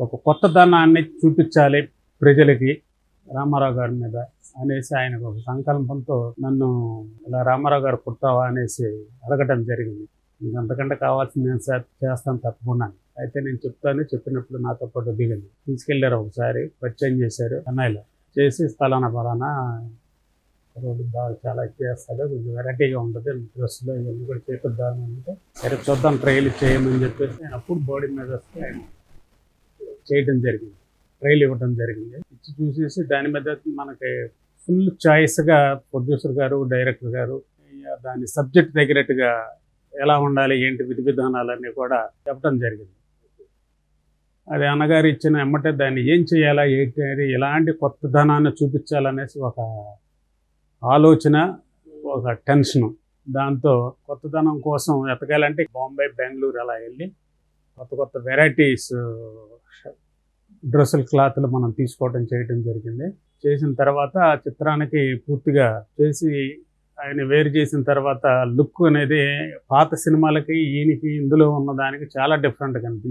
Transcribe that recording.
ఒక కొత్తదనాన్ని చూపించాలి ప్రజలకి రామారావు గారి మీద అనేసి ఆయనకు ఒక సంకల్పంతో నన్ను ఇలా రామారావు గారు పుట్టావా అనేసి అడగటం జరిగింది. ఇంక అంతకంటే కావాల్సింది నేను సార్ చేస్తాను తప్పకుండా అయితే నేను చెప్తాను చెప్పినప్పుడు నాతో పాటు దిగింది. తీసుకెళ్ళారు ఒకసారి పరిచయం చేశారు అన్నయ్యలో. చేసి స్థలాన పలానా రోడ్డు బాగా చాలా చేస్తాడు కొంచెం వెరైటీగా ఉంటుంది డ్రెస్సులో ఇవన్నీ కూడా చేపిద్దామని అంటే సరే చూద్దాం ట్రైల్ చేయమని చెప్పేసి నేను అప్పుడు బాడీ మీద వస్తే ఆయన చేయడం జరిగింది. ట్రైల్ ఇవ్వడం జరిగింది. ఇచ్చి చూసేసి దాని మీద మనకి ఫుల్ చాయిస్గా ప్రొడ్యూసర్ గారు డైరెక్టర్ గారు దాని సబ్జెక్ట్ తగినట్టుగా ఎలా ఉండాలి ఏంటి విధి విధానాలన్నీ కూడా చెప్పడం జరిగింది. అది అన్నగారు ఇచ్చిన ఎమ్మటే దాన్ని ఏం చేయాలా ఏంటి ఎలాంటి కొత్త ధనాన్ని చూపించాలనేసి ఒక ఆలోచన ఒక టెన్షను. దాంతో కొత్తదనం కోసం ఎతకాలంటే బాంబే బెంగళూరు అలా వెళ్ళి కొత్త కొత్త వెరైటీస్ డ్రెస్సులు క్లాత్లు మనం తీసుకోవడం చేయడం జరిగింది. చేసిన తర్వాత ఆ చిత్రానికి పూర్తిగా చేసి ఆయన వేరు చేసిన తర్వాత లుక్ అనేది పాత సినిమాలకి ఈయనకి ఇందులో ఉన్న దానికి చాలా డిఫరెంట్గా అనిపించింది.